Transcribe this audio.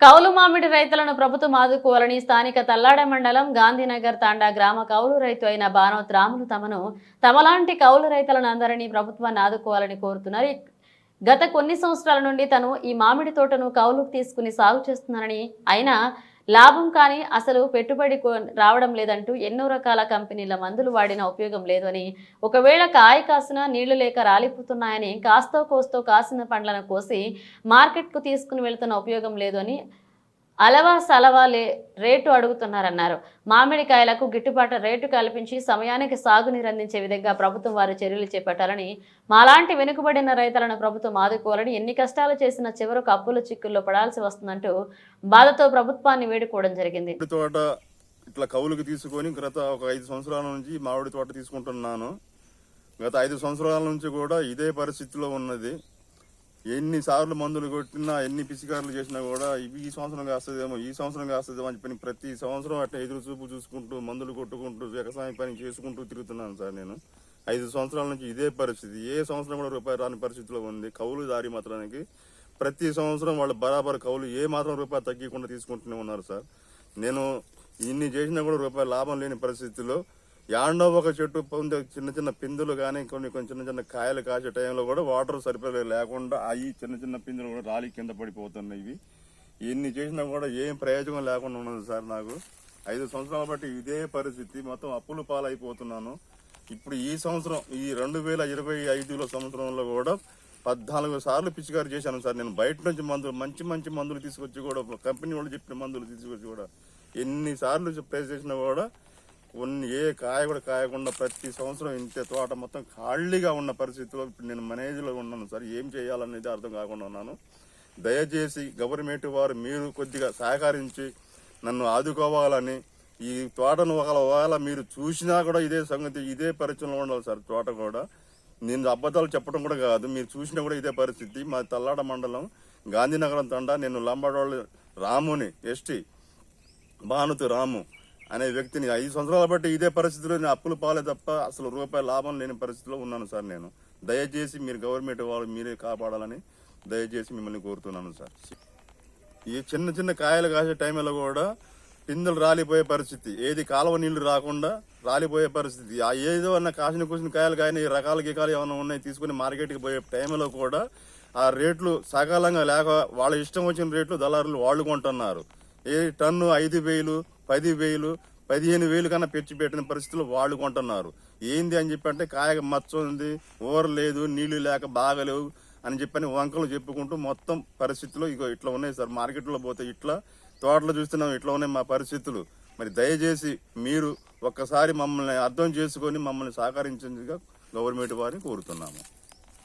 కౌలు మామిడి రైతులను ప్రభుత్వం ఆదుకోవాలని స్థానిక తల్లాడ మండలం గాంధీనగర్ తాండా గ్రామ కౌలు రైతు అయిన బానోత్ రాములు తమను తమలాంటి కౌలు రైతులను అందరినీ ప్రభుత్వాన్ని ఆదుకోవాలని కోరుతున్నారు. గత కొన్ని సంవత్సరాల నుండి తను ఈ మామిడి తోటను కౌలుకు తీసుకుని సాగు చేస్తున్నానని అయినా లాభం కానీ అసలు పెట్టుబడి రావడం లేదంటూ ఎన్నో రకాల కంపెనీల మందులు వాడిన ఉపయోగం లేదు అని. ఒకవేళ కాయ కాసిన నీళ్ళు లేక రాలిపోతున్నాయని కాస్తో కోస్తో కాసిన పండ్లను కోసి మార్కెట్కు తీసుకుని వెళ్తున్న ఉపయోగం లేదు అని అలవా సలవా లే రేటు అడుగుతున్నారన్నారు. మామిడికాయలకు గిట్టుబాటు రేటు కల్పించి సమయానికి సాగునీరు అందించే విధంగా ప్రభుత్వం వారు చర్యలు చేపట్టాలని మాలాంటి వెనుకబడిన రైతులను ప్రభుత్వం ఆదుకోవాలని ఎన్ని కష్టాలు చేసినా చివరకు అప్పుల చిక్కుల్లో పడాల్సి వస్తుందంటూ బాధతో ప్రభుత్వాన్ని వేడుకోవడం జరిగింది. తోట ఇట్లా కవులకు తీసుకొని గత ఒక ఐదు సంవత్సరాల నుంచి మామిడి తోట తీసుకుంటున్నాను. గత ఐదు సంవత్సరాల నుంచి కూడా ఇదే పరిస్థితిలో ఉన్నది. ఎన్నిసార్లు మందులు కొట్టినా ఎన్ని పిసికారులు చేసినా కూడా ఇవి ఈ సంవత్సరం కాస్తుందేమో ఈ సంవత్సరం కాస్తుందేమో అని చెప్పి ప్రతి సంవత్సరం అట్లా ఎదురు చూపు చూసుకుంటూ మందులు కొట్టుకుంటూ వ్యవసాయం పని చేసుకుంటూ తిరుగుతున్నాను సార్ నేను. ఐదు సంవత్సరాల నుంచి ఇదే పరిస్థితి. ఏ సంవత్సరం కూడా రూపాయి రాని పరిస్థితిలో ఉంది. కవులు దారి మాత్రానికి ప్రతి సంవత్సరం వాళ్ళు బరాబర్ కవులు ఏ మాత్రం రూపాయి తగ్గకుండా తీసుకుంటూనే ఉన్నారు సార్. నేను ఇన్ని చేసినా కూడా రూపాయి లాభం లేని పరిస్థితిలో యాండో ఒక చెట్టు పొందే చిన్న చిన్న పిందులు కానీ కొన్ని కొన్ని చిన్న చిన్న కాయలు కాసే టైంలో కూడా వాటర్ సరిపడే లేకుండా అవి చిన్న చిన్న పిందులు కూడా రాలి కింద పడిపోతున్నాయి ఇవి. ఎన్ని చేసినా కూడా ఏం ప్రయోజనం లేకుండా ఉన్నది సార్ నాకు. ఐదు సంవత్సరాల బట్టి ఇదే పరిస్థితి. మొత్తం అప్పులు పాలైపోతున్నాను. ఇప్పుడు ఈ సంవత్సరం ఈ రెండు వేల ఇరవై ఐదులో సంవత్సరంలో కూడా పద్నాలుగు సార్లు పిచికారి చేశాను సార్. నేను బయట నుంచి మందులు మంచి మంచి మందులు తీసుకొచ్చి కూడా కంపెనీ వాళ్ళు చెప్పిన మందులు తీసుకొచ్చి కూడా ఎన్నిసార్లు స్ప్రే చేసినా కూడా కొన్ని ఏ కాయ కూడా కాయకుండా ప్రతి సంవత్సరం ఇంతే తోట మొత్తం ఖాళీగా ఉన్న పరిస్థితిలో ఇప్పుడు నేను మేనేజ్లో ఉన్నాను సార్. ఏం చేయాలనేది అర్థం కాకుండా ఉన్నాను. దయచేసి గవర్నమెంట్ వారు మీరు కొద్దిగా సహకరించి నన్ను ఆదుకోవాలని ఈ తోటను ఒకవేళ మీరు చూసినా కూడా ఇదే సంగతి ఇదే పరిచయంలో ఉండాలి సార్ తోట కూడా. నేను అబద్ధాలు చెప్పడం కూడా కాదు. మీరు చూసినా కూడా ఇదే పరిస్థితి. మా తల్లాడ మండలం గాంధీనగరం తండా నేను లంబాడోళ్ళు రాముని ఎస్టీ భానుతు రాము. అనే వ్యక్తిని ఐదు సంవత్సరాల బట్టి ఇదే పరిస్థితిలో నేను అప్పులు పాలే తప్ప అసలు రూపాయి లాభం లేని పరిస్థితిలో ఉన్నాను సార్ నేను. దయచేసి మీరు గవర్నమెంట్ వాళ్ళు మీరే కాపాడాలని దయచేసి మిమ్మల్ని కోరుతున్నాను సార్. ఈ చిన్న చిన్న కాయలు కాసే టైంలో కూడా పిందెలు రాలిపోయే పరిస్థితి. ఏది కాలువ నీళ్ళు రాకుండా రాలిపోయే పరిస్థితి. ఆ ఏదో అన్న కాసిన కూసిన కాయలు కానీ రకాల గీకాలు ఏమైనా ఉన్నాయి తీసుకుని మార్కెట్కి పోయే టైంలో కూడా ఆ రేట్లు సకాలంగా లేక వాళ్ళ ఇష్టం వచ్చిన రేట్లు దళారులు వాళ్ళు కొంటున్నారు. ఏ టన్ను ఐదు వేలు పది వేలు పదిహేను వేలు కన్నా పెంచి పెట్టిన పరిస్థితుల్లో వాళ్ళు కొంటున్నారు. ఏంది అని చెప్పి అంటే కాయ మచ్చ ఉంది ఊర లేదు నీళ్ళు లేక బాగలేవు అని చెప్పని వంకలు చెప్పుకుంటూ మొత్తం పరిస్థితులు ఇగో ఇట్లా ఉన్నాయి సార్. మార్కెట్లో పోతే ఇట్లా తోటలో చూస్తున్నాం ఇట్లా ఉన్నాయి మా పరిస్థితులు. మరి దయచేసి మీరు ఒక్కసారి మమ్మల్ని అర్థం చేసుకొని మమ్మల్ని సహకరించేందుగా గవర్నమెంట్ వారిని కోరుతున్నాము.